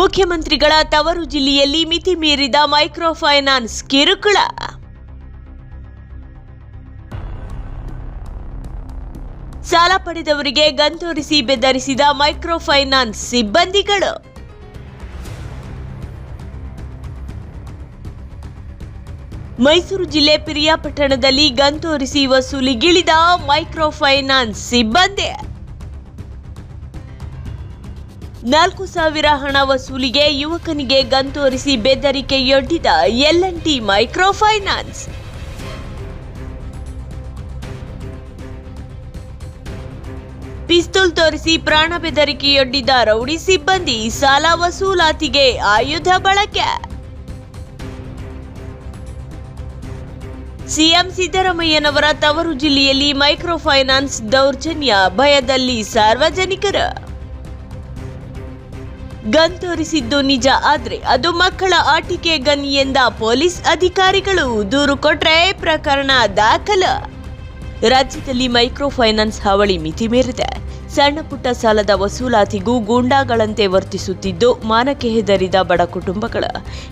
ಮುಖ್ಯಮಂತ್ರಿಗಳ ತವರು ಜಿಲ್ಲೆಯಲ್ಲಿ ಮಿತಿ ಮೀರಿದ ಮೈಕ್ರೋ ಫೈನಾನ್ಸ್ ಕಿರುಕುಳ. ಸಾಲ ಪಡೆದವರಿಗೆ ಗಂತೋರಿಸಿ ಬೆದರಿಸಿದ ಮೈಕ್ರೋ ಫೈನಾನ್ಸ್ ಸಿಬ್ಬಂದಿಗಳು. ಮೈಸೂರು ಜಿಲ್ಲೆ ಪಿರಿಯಾಪಟ್ಟಣದಲ್ಲಿ ಗಂತೋರಿಸಿ ವಸೂಲಿಗಿಳಿದ ಮೈಕ್ರೋ ಫೈನಾನ್ಸ್ ಸಿಬ್ಬಂದಿ. ನಾಲ್ಕು ಸಾವಿರ ಹಣ ವಸೂಲಿಗೆ ಯುವಕನಿಗೆ ಗಂತೋರಿಸಿ ಬೆದರಿಕೆಯೊಡ್ಡಿದ L N T micro finance ಪಿಸ್ತೂಲ್ ತೋರಿಸಿ ಪ್ರಾಣ ಬೆದರಿಕೆಯೊಡ್ಡಿದ ರೌಡಿ ಸಿಬ್ಬಂದಿ ಸಾಲ ವಸೂಲಾತಿಗೆ ಆಯುಧ ಬಳಕೆ. ಸಿಎಂ ಸಿದ್ದರಾಮಯ್ಯನವರ ತವರು ಜಿಲ್ಲೆಯಲ್ಲಿ ಮೈಕ್ರೋ ಫೈನಾನ್ಸ್ ದೌರ್ಜನ್ಯ, ಭಯದಲ್ಲಿ ಸಾರ್ವಜನಿಕರು. ಗನ್ ತೋರಿಸಿದ್ದು ನಿಜ, ಆದ್ರೆ ಅದು ಮಕ್ಕಳ ಆಟಿಕೆ ಗನ್ ಎಂದ ಪೊಲೀಸ್ ಅಧಿಕಾರಿಗಳು ದೂರು ಕೊಟ್ರೆ ಪ್ರಕರಣ ದಾಖಲ. ರಾಜ್ಯದಲ್ಲಿ ಮೈಕ್ರೋ ಫೈನಾನ್ಸ್ ಹಾವಳಿ ಮಿತಿ ಮೀರಿದೆ. ಸಣ್ಣ ಪುಟ್ಟ ಸಾಲದ ವಸೂಲಾತಿಗೂ ಗೂಂಡಾಗಳಂತೆ ವರ್ತಿಸುತ್ತಿದ್ದು ಮಾನಕ್ಕೆ ಹೆದರಿದ ಬಡ ಕುಟುಂಬಗಳ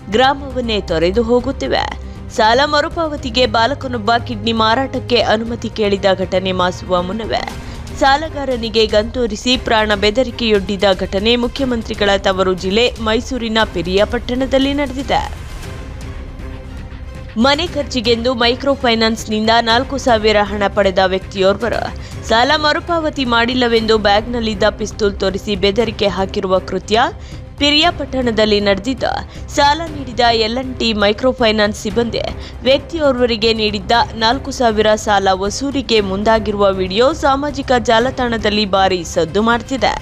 ಗ್ರಾಮವನ್ನೇ ತೊರೆದು ಹೋಗುತ್ತಿವೆ. ಸಾಲ ಮರುಪಾವತಿಗೆ ಬಾಲಕನೊಬ್ಬ ಕಿಡ್ನಿ ಮಾರಾಟಕ್ಕೆ ಅನುಮತಿ ಕೇಳಿದ ಘಟನೆ ಮಾಸುವ ಮುನ್ನವೇ ಸಾಲಗಾರನಿಗೆ ಗಂತೋರಿಸಿ ಪ್ರಾಣ ಬೆದರಿಕೆಯೊಡ್ಡಿದ ಘಟನೆ ಮುಖ್ಯಮಂತ್ರಿಗಳ ತವರು ಜಿಲ್ಲೆ ಮೈಸೂರಿನ ಪಿರಿಯಾಪಟ್ಟಣದಲ್ಲಿ ನಡೆದಿದೆ. ಮನೆ ಖರ್ಚಿಗೆಂದು ಮೈಕ್ರೋ ಫೈನಾನ್ಸ್ನಿಂದ ನಾಲ್ಕು ಸಾವಿರ ಹಣ ಪಡೆದ ವ್ಯಕ್ತಿಯೋರ್ವರ ಸಾಲ ಮರುಪಾವತಿ ಮಾಡಿಲ್ಲವೆಂದು ಬ್ಯಾಗ್ನಲ್ಲಿದ್ದ ಪಿಸ್ತೂಲ್ ತೋರಿಸಿ ಬೆದರಿಕೆ ಹಾಕಿರುವ ಕೃತ್ಯ ಪಿರಿಯಾಪಟ್ಟಣದಲ್ಲಿ ನಡೆದಿದ್ದ ಸಾಲ ನೀಡಿದ L N T micro finance ಸಿಬ್ಬಂದಿ ವ್ಯಕ್ತಿಯೋರ್ವರಿಗೆ ನೀಡಿದ್ದ ನಾಲ್ಕು ಸಾವಿರ ಸಾಲ ವಸೂಲಿಗೆ ಮುಂದಾಗಿರುವ ವಿಡಿಯೋ ಸಾಮಾಜಿಕ ಜಾಲತಾಣದಲ್ಲಿ ಭಾರಿ ಸದ್ದು ಮಾಡ್ತಿದೆ.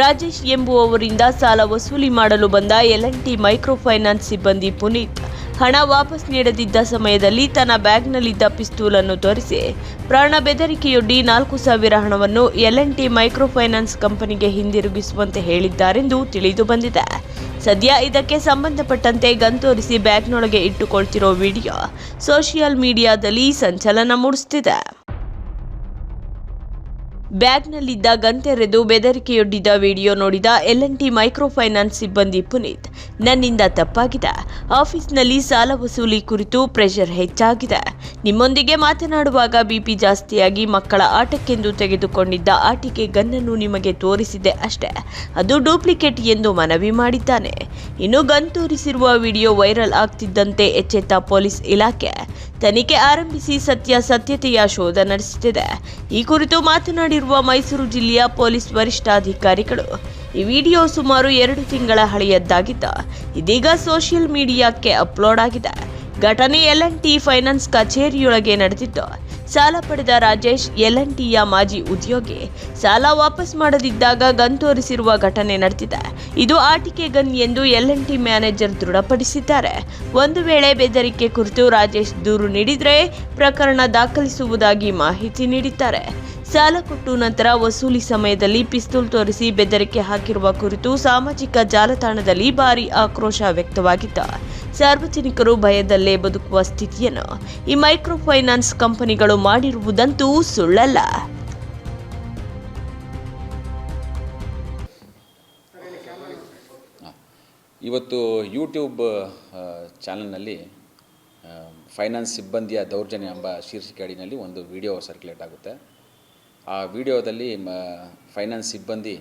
ರಾಜೇಶ್ ಎಂಬುವವರಿಂದ ಸಾಲ ವಸೂಲಿ ಮಾಡಲು ಬಂದ L N T micro finance ಸಿಬ್ಬಂದಿ ಪುನೀತ್ ಹಣ ವಾಪಸ್ ನೀಡದಿದ್ದ ಸಮಯದಲ್ಲಿ ತನ್ನ ಬ್ಯಾಗ್ನಲ್ಲಿದ್ದ ಪಿಸ್ತೂಲನ್ನು ತೋರಿಸಿ, ಪ್ರಾಣ ಬೆದರಿಕೆಯೊಡ್ಡಿ ನಾಲ್ಕು ಸಾವಿರ ಹಣವನ್ನು L N T micro finance ಕಂಪನಿಗೆ ಹಿಂದಿರುಗಿಸುವಂತೆ ಹೇಳಿದ್ದಾರೆಂದು ತಿಳಿದು ಬಂದಿದೆ. ಸದ್ಯ ಇದಕ್ಕೆ ಸಂಬಂಧಪಟ್ಟಂತೆ ಗನ್ ತೋರಿಸಿ ಬ್ಯಾಗ್ನೊಳಗೆ ಇಟ್ಟುಕೊಳ್ತಿರೋ ವಿಡಿಯೋ ಸೋಷಿಯಲ್ ಮೀಡಿಯಾದಲ್ಲಿ ಸಂಚಲನ ಮೂಡಿಸುತ್ತಿದೆ ಬ್ಯಾಗ್ನಲ್ಲಿದ್ದ ಗನ್ ತೆರೆದು ಬೆದರಿಕೆಯೊಡ್ಡಿದ್ದ ವಿಡಿಯೋ ನೋಡಿದ L N T micro finance ಸಿಬ್ಬಂದಿ ಪುನೀತ್, ನನ್ನಿಂದ ತಪ್ಪಾಗಿದೆ. ಆಫೀಸ್ನಲ್ಲಿ ಸಾಲ ವಸೂಲಿ ಕುರಿತು ಪ್ರೆಷರ್ ಹೆಚ್ಚಾಗಿದೆ. ನಿಮ್ಮೊಂದಿಗೆ ಮಾತನಾಡುವಾಗ ಬಿಪಿ ಜಾಸ್ತಿಯಾಗಿ ಮಕ್ಕಳ ಆಟಕ್ಕೆಂದು ತೆಗೆದುಕೊಂಡಿದ್ದ ಆಟಿಕೆ ಗನ್ನನ್ನು ನಿಮಗೆ ತೋರಿಸಿದೆ ಅಷ್ಟೇ. ಅದು ಡೂಪ್ಲಿಕೇಟ್ ಎಂದು ಮನವಿ ಮಾಡಿದ್ದಾನೆ. ಇನ್ನು ಗನ್ ತೋರಿಸಿರುವ ವಿಡಿಯೋ ವೈರಲ್ ಆಗ್ತಿದ್ದಂತೆ ಎಚ್ಚೆತ್ತ ಪೊಲೀಸ್ ಇಲಾಖೆ. ತನಿಖೆ ಆರಂಭಿಸಿ ಸತ್ಯಾಸತ್ಯತೆಯ ಶೋಧ ನಡೆಸುತ್ತಿದೆ. ಈ ಕುರಿತು ಮಾತನಾಡಿರುವ ಮೈಸೂರು ಜಿಲ್ಲೆಯ ಪೊಲೀಸ್ ವರಿಷ್ಠಾಧಿಕಾರಿಗಳು, ಈ ವಿಡಿಯೋ ಸುಮಾರು ಎರಡು ತಿಂಗಳ ಹಳೆಯದ್ದಾಗಿದ್ದ, ಇದೀಗ ಸೋಷಿಯಲ್ ಮೀಡಿಯಾಕ್ಕೆ ಅಪ್ಲೋಡ್ ಆಗಿದೆ. ಘಟನೆ ಎಲ್ ಎನ್ ಟಿ ಫೈನಾನ್ಸ್ ಕಚೇರಿಯೊಳಗೆ ನಡೆದಿದ್ದು ಸಾಲ ಪಡೆದ ರಾಜೇಶ್ ಎಲ್ ಎನ್ ಟಿಯ ಮಾಜಿ ಉದ್ಯೋಗಿ ಸಾಲ ವಾಪಸ್ ಮಾಡದಿದ್ದಾಗ ಗನ್ ತೋರಿಸಿರುವ ಘಟನೆ ನಡೆದಿದೆ. ಇದು ಆಟಿಕೆ ಗನ್ ಎಂದು ಎಲ್ ಎನ್ ಟಿ ಮ್ಯಾನೇಜರ್ ದೃಢಪಡಿಸಿದ್ದಾರೆ. ಒಂದು ವೇಳೆ ಬೆದರಿಕೆ ಕುರಿತು ರಾಜೇಶ್ ದೂರು ನೀಡಿದರೆ ಪ್ರಕರಣ ದಾಖಲಿಸುವುದಾಗಿ ಮಾಹಿತಿ ನೀಡಿದ್ದಾರೆ. ಸಾಲ ಕೊಟ್ಟು ನಂತರ ವಸೂಲಿ ಸಮಯದಲ್ಲಿ ಪಿಸ್ತೂಲ್ ತೋರಿಸಿ ಬೆದರಿಕೆ ಹಾಕಿರುವ ಕುರಿತು ಸಾಮಾಜಿಕ ಜಾಲತಾಣದಲ್ಲಿ ಭಾರಿ ಆಕ್ರೋಶ ವ್ಯಕ್ತವಾಗಿದ್ದ ಸಾರ್ವಜನಿಕರು ಭಯದಲ್ಲೇ ಬದುಕುವ ಸ್ಥಿತಿಯನ್ನು ಈ ಮೈಕ್ರೋ ಫೈನಾನ್ಸ್ ಕಂಪನಿಗಳು ಮಾಡಿರುವುದಂತೂ ಸುಳ್ಳಲ್ಲ. ಇವತ್ತು ಯೂಟ್ಯೂಬ್ ಚಾನಲ್ನಲ್ಲಿ ಫೈನಾನ್ಸ್ ಸಿಬ್ಬಂದಿಯ ದೌರ್ಜನ್ಯ ಎಂಬ ಶೀರ್ಷಿಕೆ ಅಡಿನಲ್ಲಿ ಒಂದು ವಿಡಿಯೋ ಸರ್ಕ್ಯುಲೇಟ್ ಆಗುತ್ತೆ. ಆ ವಿಡಿಯೋದಲ್ಲಿ ಮ ಫೈನಾನ್ಸ್ ಸಿಬ್ಬಂದಿ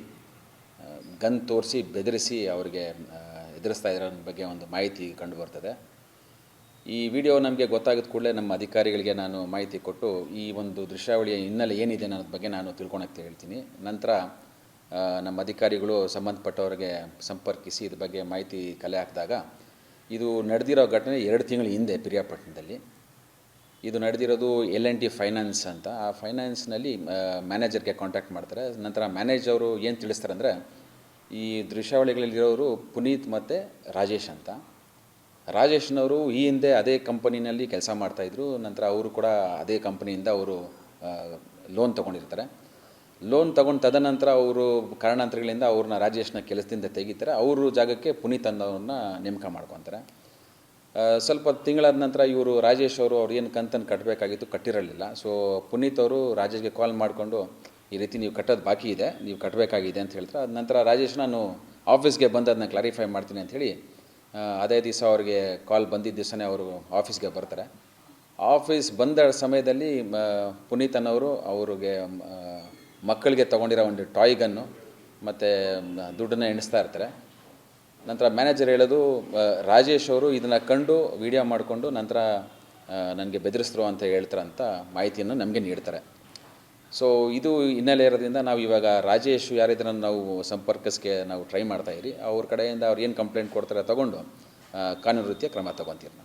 ಗನ್ ತೋರಿಸಿ, ಬೆದರಿಸಿ ಅವರಿಗೆ ಎದುರಿಸ್ತಾ ಇರೋ ಬಗ್ಗೆ ಒಂದು ಮಾಹಿತಿ ಕಂಡು ಬರ್ತದೆ. ಈ ವಿಡಿಯೋ ನಮಗೆ ಗೊತ್ತಾಗಿದ ಕೂಡಲೇ ನಮ್ಮ ಅಧಿಕಾರಿಗಳಿಗೆ ನಾನು ಮಾಹಿತಿ ಕೊಟ್ಟು ಈ ಒಂದು ದೃಶ್ಯಾವಳಿಯ ಹಿನ್ನೆಲೆ ಏನಿದೆ ಅನ್ನೋದ್ರ ಬಗ್ಗೆ ನಾನು ತಿಳ್ಕೊಳಕ್ಕೆ ಹೇಳ್ತೀನಿ. ನಂತರ ನಮ್ಮ ಅಧಿಕಾರಿಗಳು ಸಂಬಂಧಪಟ್ಟವರಿಗೆ ಸಂಪರ್ಕಿಸಿ ಇದ್ರ ಬಗ್ಗೆ ಮಾಹಿತಿ ಕಲೆ ಹಾಕಿದಾಗ, ಇದು ನಡೆದಿರೋ ಘಟನೆ ಎರಡು ತಿಂಗಳ ಹಿಂದೆ ಪಿರಿಯಾಪಟ್ಟಣದಲ್ಲಿ. ಇದು ನಡೆದಿರೋದು ಎಲ್ ಎನ್ ಟಿ ಫೈನಾನ್ಸ್ ಅಂತ. ಆ ಫೈನಾನ್ಸ್ನಲ್ಲಿ ಮ್ಯಾನೇಜರ್ಗೆ ಕಾಂಟ್ಯಾಕ್ಟ್ ಮಾಡ್ತಾರೆ. ನಂತರ ಮ್ಯಾನೇಜರ್ ಏನು ತಿಳಿಸ್ತಾರೆ ಅಂದರೆ ಈ ದೃಶ್ಯಾವಳಿಗಳಲ್ಲಿರೋರು ಪುನೀತ್ ಮತ್ತು ರಾಜೇಶ್ ಅಂತ. ರಾಜೇಶ್ನವರು ಈ ಹಿಂದೆ ಅದೇ ಕಂಪನಿನಲ್ಲಿ ಕೆಲಸ ಮಾಡ್ತಾಯಿದ್ರು ನಂತರ ಅವರು ಕೂಡ ಅದೇ ಕಂಪನಿಯಿಂದ ಅವರು ಲೋನ್ ತೊಗೊಂಡಿರ್ತಾರೆ. ಲೋನ್ ತೊಗೊಂಡು ತದನಂತರ ಅವರು ಕಾರಣಾಂತರಗಳಿಂದ ಅವ್ರನ್ನ ರಾಜೇಶ್ನ ಕೆಲಸದಿಂದ ತೆಗಿತಾರೆ. ಅವರು ಜಾಗಕ್ಕೆ ಪುನೀತ್ ಅನ್ನೋರನ್ನ ನೇಮಕ ಮಾಡ್ಕೊತಾರೆ. ಸ್ವಲ್ಪ ತಿಂಗಳಾದ ನಂತರ ಇವರು ರಾಜೇಶ್ ಅವರು ಅವ್ರು ಏನು ಕಂತನ್ನು ಕಟ್ಟಬೇಕಾಗಿತ್ತು ಕಟ್ಟಿರಲಿಲ್ಲ. ಸೊ ಪುನೀತ್ ಅವರು ರಾಜೇಶ್ಗೆ ಕಾಲ್ ಮಾಡಿಕೊಂಡು, ಈ ರೀತಿ ನೀವು ಕಟ್ಟೋದು ಬಾಕಿ ಇದೆ, ನೀವು ಕಟ್ಟಬೇಕಾಗಿದೆ ಅಂತ ಹೇಳ್ತಾರೆ. ಅದ ನಂತರ ರಾಜೇಶ್ ನಾನು ಆಫೀಸ್ಗೆ ಬಂದು ಅದನ್ನ ಕ್ಲಾರಿಫೈ ಮಾಡ್ತೀನಿ ಅಂಥೇಳಿ ಅದೇ ದಿವಸ ಅವ್ರಿಗೆ ಕಾಲ್ ಬಂದಿದ್ದ ದಿವಸನೇ ಅವರು ಆಫೀಸ್ಗೆ ಬರ್ತಾರೆ. ಆಫೀಸ್ ಬಂದ ಸಮಯದಲ್ಲಿ ಪುನೀತ್ ಅನ್ನೋರು ಅವ್ರಿಗೆ ಮಕ್ಕಳಿಗೆ ತೊಗೊಂಡಿರೋ ಒಂದು ಟಾಯ್ ಗನ್ನು ಮತ್ತು ದುಡ್ಡನ್ನು ಎಣಿಸ್ತಾ ಇರ್ತಾರೆ. ನಂತರ ಮ್ಯಾನೇಜರ್ ಹೇಳೋದು ರಾಜೇಶ್ ಅವರು ಇದನ್ನು ಕಂಡು ವಿಡಿಯೋ ಮಾಡಿಕೊಂಡು ನಂತರ ನನಗೆ ಬೆದರಿಸಿದ್ರು ಅಂತ ಹೇಳ್ತಾರೆ ಅಂತ ಮಾಹಿತಿಯನ್ನು ನಮಗೆ ನೀಡ್ತಾರೆ. ಸೊ ಇದು ಹಿನ್ನೆಲೆ ಇರೋದ್ರಿಂದ ನಾವು ಇವಾಗ ರಾಜೇಶ್ ಯಾರಿದ್ರೆ ನಾವು ಸಂಪರ್ಕಿಸ್ಕೆ ನಾವು ಟ್ರೈ ಮಾಡ್ತಾ ಇರಿ ಅವ್ರ ಕಡೆಯಿಂದ ಅವ್ರು ಏನು ಕಂಪ್ಲೇಂಟ್ ಕೊಡ್ತಾರೆ ತಗೊಂಡು ಕಾನೂನು ರೀತಿಯ ಕ್ರಮ ತಗೊತೀರಿ